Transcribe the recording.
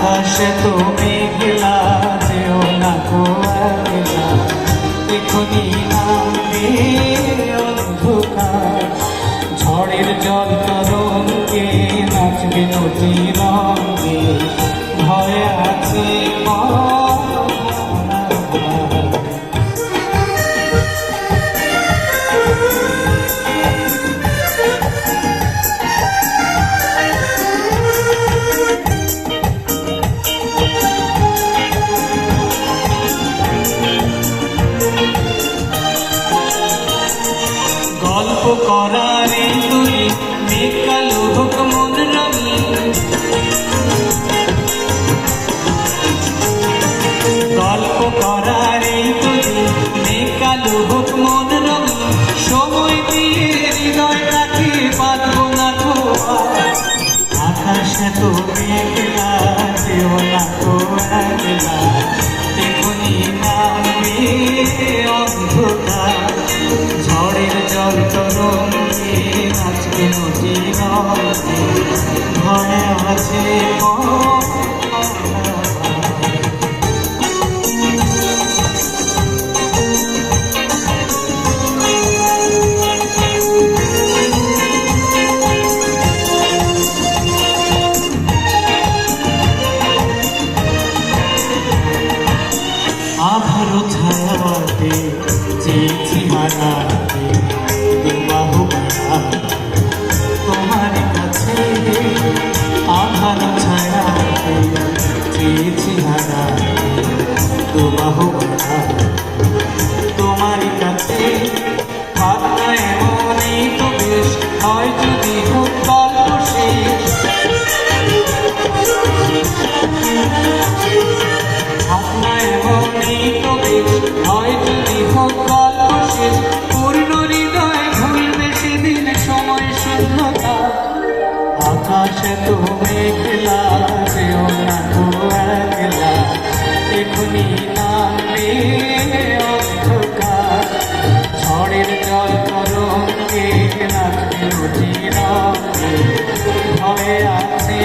আকাশে তো করার তুই মেকালো হোক মন রঙিন গল্প করার তুই মেকালো হোক মন রঙিন সময় দিয়ে হৃদয় রাখি বাঁধবো না তো। আকাশে তো ছায়াতে চেয়েছি হারাতে দুবাহু বাড়াতে তোমার কাছে আধার ছায়াতে চেয়েছি হারাতে দুবাহু বাড়াতে সময় শূন্যতা। আকাশে তো মেঘলা, যেও না তো একলা। এখনি নামবে অন্ধকার। ঝড়ের জল তরঙ্গে নাচবে রুচি রঙে ভয়ে আছে